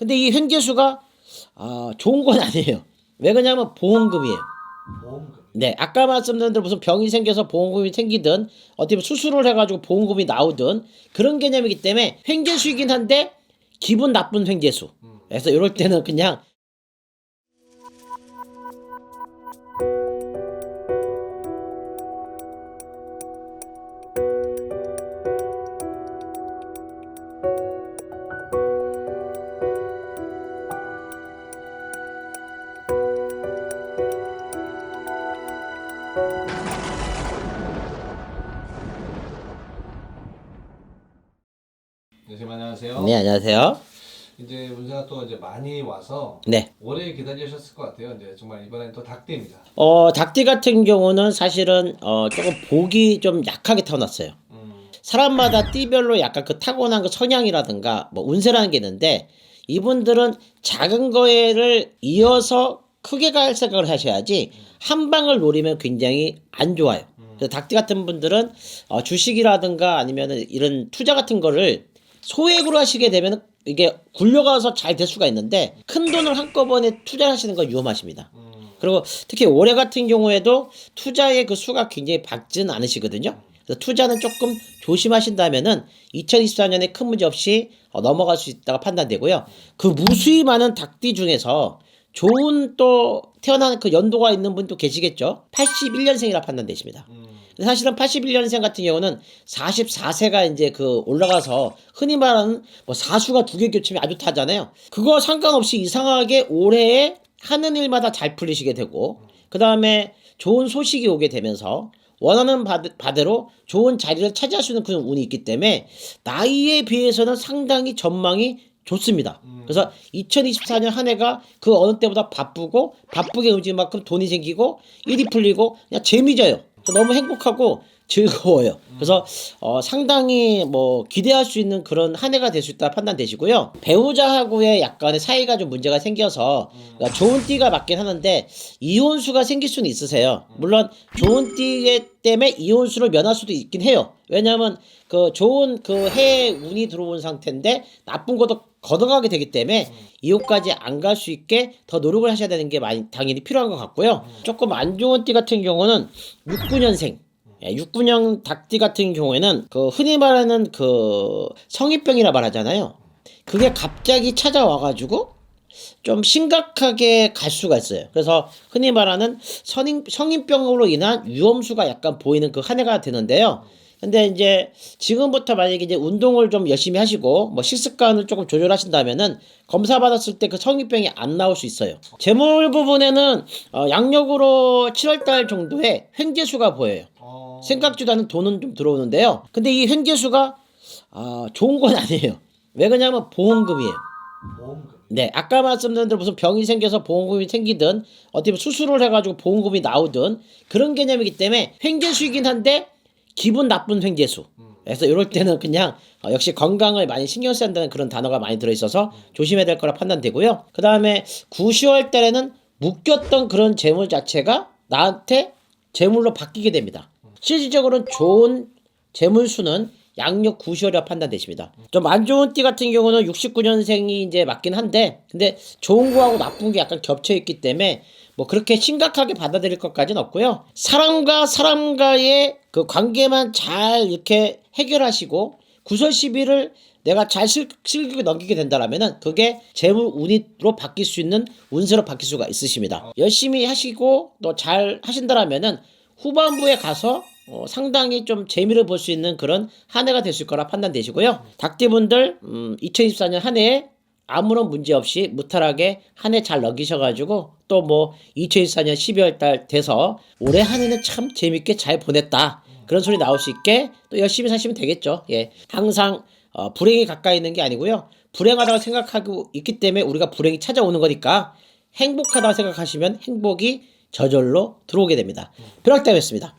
근데 이 횡재수가 아, 좋은 건 아니에요. 왜 그러냐면 보험금이에요. 보험금. 네, 아까 말씀드린 대로 무슨 병이 생겨서 보험금이 생기든 어떻게 보면 수술을 해가지고 보험금이 나오든 그런 개념이기 때문에 횡재수이긴 한데 기분 나쁜 횡재수. 그래서 이럴 때는 그냥 선생님 안녕하세요. 네 안녕하세요. 이제 운세가 또 이제 많이 와서 네. 오래 기다리셨을 것 같아요. 이제 정말 이번엔 또 닭띠입니다. 어 닭띠 같은 경우는 사실은 어 조금 복이 좀 약하게 타고났어요. 음, 사람마다 띠별로 약간 그 타고난 그 성향이라든가 뭐 운세라는 게 있는데 이분들은 작은 거에를 이어서 크게 갈 생각을 하셔야지 한 방을 노리면 굉장히 안 좋아요. 그래서 닭띠 같은 분들은 어, 주식이라든가 아니면 이런 투자 같은 거를 소액으로 하시게 되면 이게 굴려가서 잘 될 수가 있는데 큰 돈을 한꺼번에 투자하시는 건 위험하십니다. 음, 그리고 특히 올해 같은 경우에도 투자의 그 수가 굉장히 밝지는 않으시거든요. 그래서 투자는 조금 조심하신다면은 2024년에 큰 문제 없이 어, 넘어갈 수 있다고 판단되고요. 그 무수히 많은 닭띠 중에서 좋은 또 태어난 그 연도가 있는 분도 계시겠죠. 81년생이라 판단되십니다. 음, 사실은 81년생 같은 경우는 44세가 이제 그 올라가서 흔히 말하는 뭐 사수가 두개 겹치면 아주 타잖아요. 그거 상관없이 이상하게 올해에 하는 일마다 잘 풀리시게 되고 그 다음에 좋은 소식이 오게 되면서 원하는 바대로 좋은 자리를 차지할 수 있는 그런 운이 있기 때문에 나이에 비해서는 상당히 전망이 좋습니다. 그래서 2024년 한 해가 그 어느 때보다 바쁘고 바쁘게 움직인 만큼 돈이 생기고 일이 풀리고 그냥 재미져요. 그래서 너무 행복하고 즐거워요. 그래서 어, 상당히 뭐 기대할 수 있는 그런 한 해가 될 수 있다 판단되시고요. 배우자하고의 약간의 사이가 좀 문제가 생겨서 그러니까 좋은 띠가 맞긴 하는데 이혼수가 생길 수는 있으세요. 물론 좋은 띠 때문에 이혼수를 면할 수도 있긴 해요. 왜냐하면 그 좋은 그 해에 운이 들어온 상태인데 나쁜 것도 걷어가게 되기 때문에 이혼까지 안 갈 수 있게 더 노력을 하셔야 되는 게 많이 당연히 필요한 것 같고요. 조금 안 좋은 띠 같은 경우는 69년생. 예, 69년 닭띠 같은 경우에는 그 흔히 말하는 그 성인병이라 말하잖아요. 그게 갑자기 찾아와가지고 좀 심각하게 갈 수가 있어요. 그래서 흔히 말하는 성인, 성인병으로 인한 위험수가 약간 보이는 그 한 해가 되는데요. 근데 이제 지금부터 만약에 이제 운동을 좀 열심히 하시고 뭐 식습관을 조금 조절하신다면은 검사 받았을 때 그 성인병이 안 나올 수 있어요. 재물 부분에는 어, 양력으로 7월달 정도에 횡재수가 보여요. 어, 생각지도 않은 돈은 좀 들어오는데요. 근데 이 횡재수가 아, 좋은 건 아니에요. 왜 그러냐면 보험금이에요. 보험금. 네, 아까 말씀드린 대로 무슨 병이 생겨서 보험금이 생기든 어떻게 보면 수술을 해가지고 보험금이 나오든 그런 개념이기 때문에 횡재수이긴 한데 기분 나쁜 횡재수. 그래서 이럴 때는 그냥 어, 역시 건강을 많이 신경 써야 한다는 그런 단어가 많이 들어있어서 조심해야 될 거라 판단되고요. 그 다음에 9, 10월 달에는 묶였던 그런 재물 자체가 나한테 재물로 바뀌게 됩니다. 실질적으로는 좋은 재물수는 양력 9, 10월이라 판단되십니다. 좀 안 좋은 띠 같은 경우는 69년생이 이제 맞긴 한데, 근데 좋은 거하고 나쁜 게 약간 겹쳐 있기 때문에 뭐 그렇게 심각하게 받아들일 것까지는 없고요. 사람과 사람과의 그 관계만 잘 이렇게 해결하시고 구설 시비를 내가 잘 슬, 슬기고 넘기게 된다라면은 그게 재물 운이로 바뀔 수 있는 운세로 바뀔 수가 있으십니다. 열심히 하시고 또 잘 하신다라면은 후반부에 가서 어, 상당히 좀 재미를 볼 수 있는 그런 한 해가 됐을 거라 판단되시고요. 닭띠분들 음, 2024년 한 해에 아무런 문제 없이 무탈하게 한 해 잘 넘기셔가지고 또 뭐 2024년 12월 달 돼서 올해 한 해는 참 재밌게 잘 보냈다 그런 소리 나올 수 있게 또 열심히 사시면 되겠죠. 예, 항상 어, 불행이 가까이 있는 게 아니고요. 불행하다고 생각하고 있기 때문에 우리가 불행이 찾아오는 거니까 행복하다고 생각하시면 행복이 저절로 들어오게 됩니다. 벼락대였습니다.